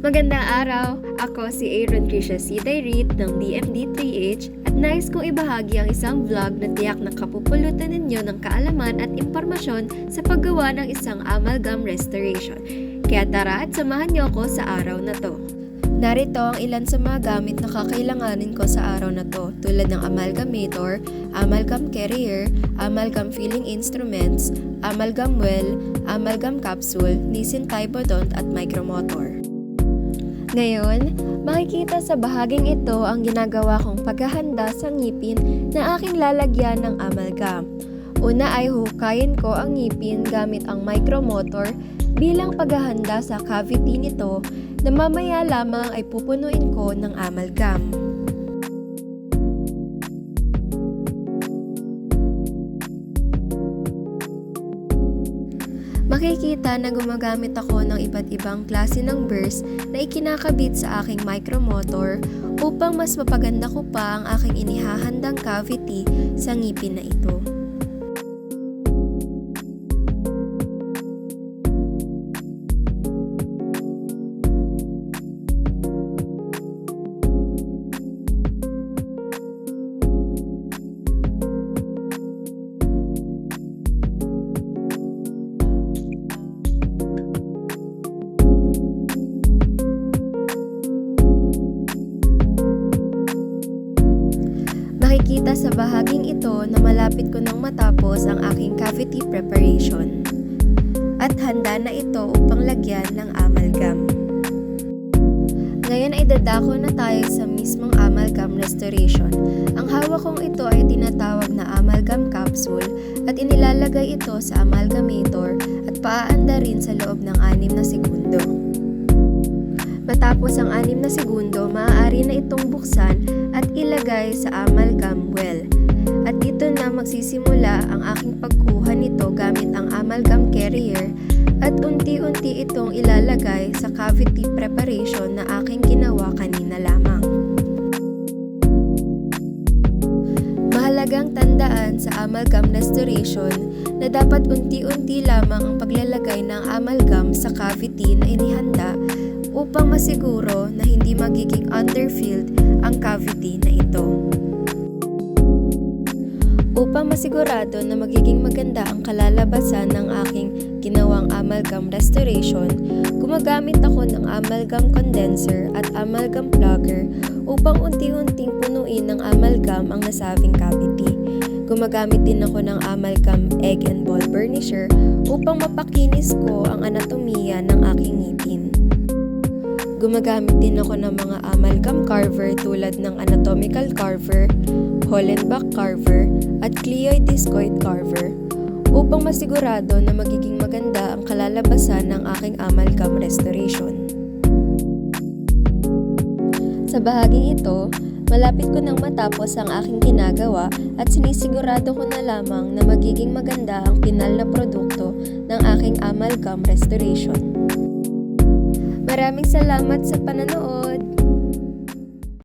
Magandang araw! Ako si Aaron Krisha C. Dairit ng DMD3H at nais kong ibahagi ang isang vlog na tiyak na kapupulutan ninyo ng kaalaman at impormasyon sa paggawa ng isang amalgam restoration. Kaya tara at samahan niyo ako sa araw na to. Narito ang ilan sa mga gamit na kakailanganin ko sa araw na to tulad ng amalgamator, amalgam carrier, amalgam filling instruments, amalgam well, amalgam capsule, nisin typodont at micromotor. Ngayon, makikita sa bahaging ito ang ginagawa kong paghahanda sa ngipin na aking lalagyan ng amalgam. Una ay hukayin ko ang ngipin gamit ang micromotor bilang paghahanda sa cavity nito na mamaya lamang ay pupunuin ko ng amalgam. Makikita na gumagamit ako ng iba't ibang klase ng burrs na ikinakabit sa aking micromotor upang mas mapaganda ko pa ang aking inihahandang cavity sa ngipin na ito. Makikita sa bahaging ito na malapit ko nang matapos ang aking cavity preparation. At handa na ito upang lagyan ng amalgam. Ngayon ay dadako na tayo sa mismong amalgam restoration. Ang hawak kong ito ay tinatawag na amalgam capsule at inilalagay ito sa amalgamator at paaanda rin sa loob ng 6 na segundo. Matapos ang 6 na segundo, maaari na itong buksan at ilagay sa amalgam well. At dito na magsisimula ang aking pagkuha nito gamit ang amalgam carrier at unti-unti itong ilalagay sa cavity preparation na aking ginawa kanina lamang. Mahalagang tandaan sa amalgam restoration na dapat unti-unti lamang ang paglalagay ng amalgam sa cavity na inihanda upang masiguro na hindi magiging underfilled ang cavity na ito. Upang masigurado na magiging maganda ang kalalabasan ng aking ginawang amalgam restoration, gumagamit ako ng amalgam condenser at amalgam plugger upang unti-unting punuin ng amalgam ang nasabing cavity. Gumagamit din ako ng amalgam egg and ball burnisher upang mapakinis ko ang anatomiya ng aking ngipin. Gumagamit din ako ng mga amalgam carver tulad ng anatomical carver, Hollenbach carver, at Cleoid discoid carver upang masigurado na magiging maganda ang kalalabasan ng aking amalgam restoration. Sa bahaging ito, malapit ko nang matapos ang aking ginagawa at sinisigurado ko na lamang na magiging maganda ang pinal na produkto ng aking amalgam restoration. Maraming salamat sa pananood!